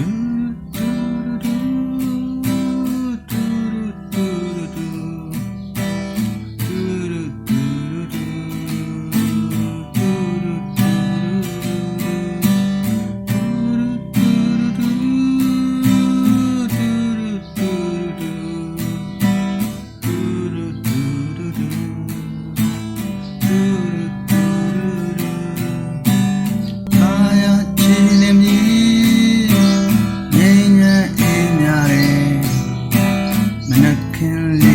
do. မ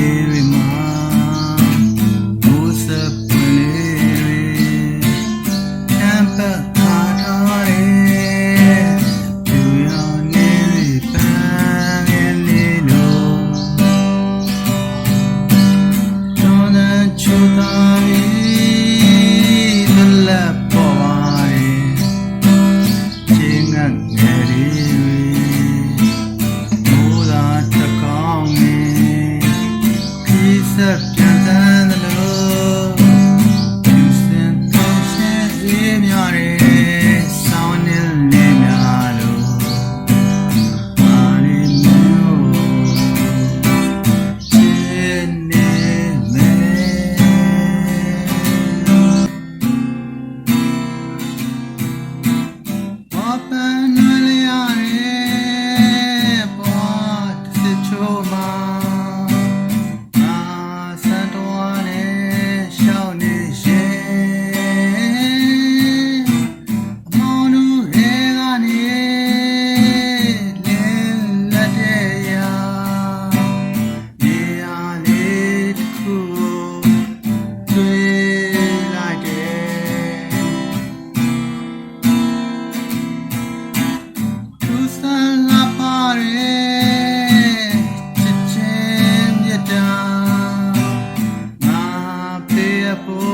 ပေး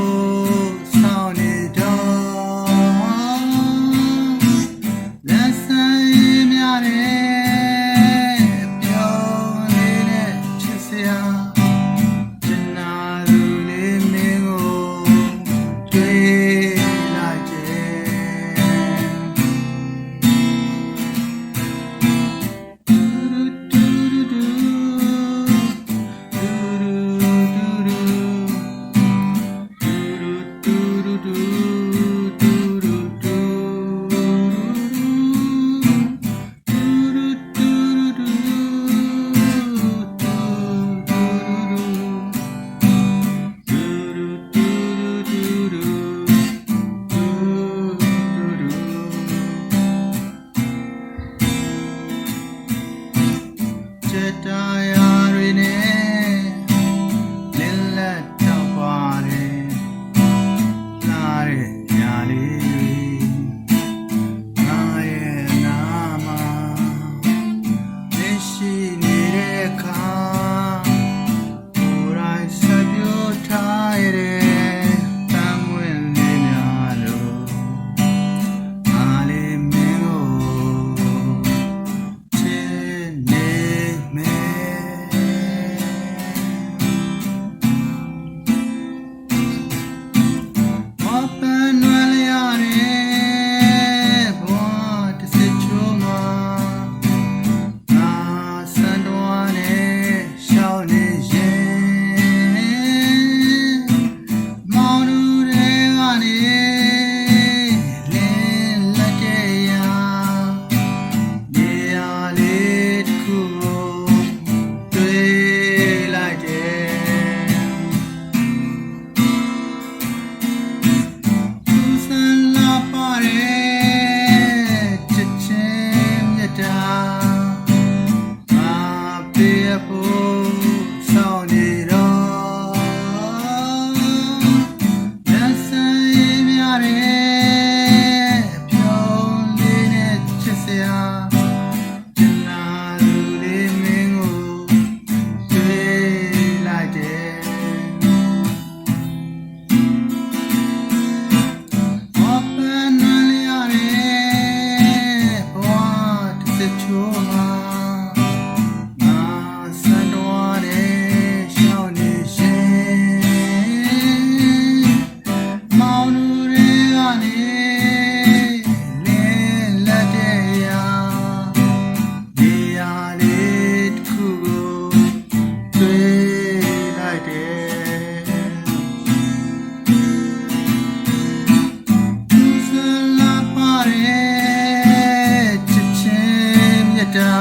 တာ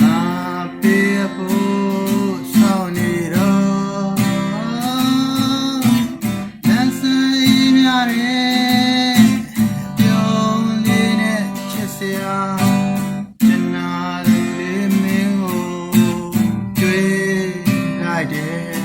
ငါပြေဖို့ဆောင်နေတော့တန်ဆိုင်များရဲ့ပြုံးလေးနဲ့ချစ်စရာကျွန်တော်လေးမင်းကိုတွေ့လိုက်တယ်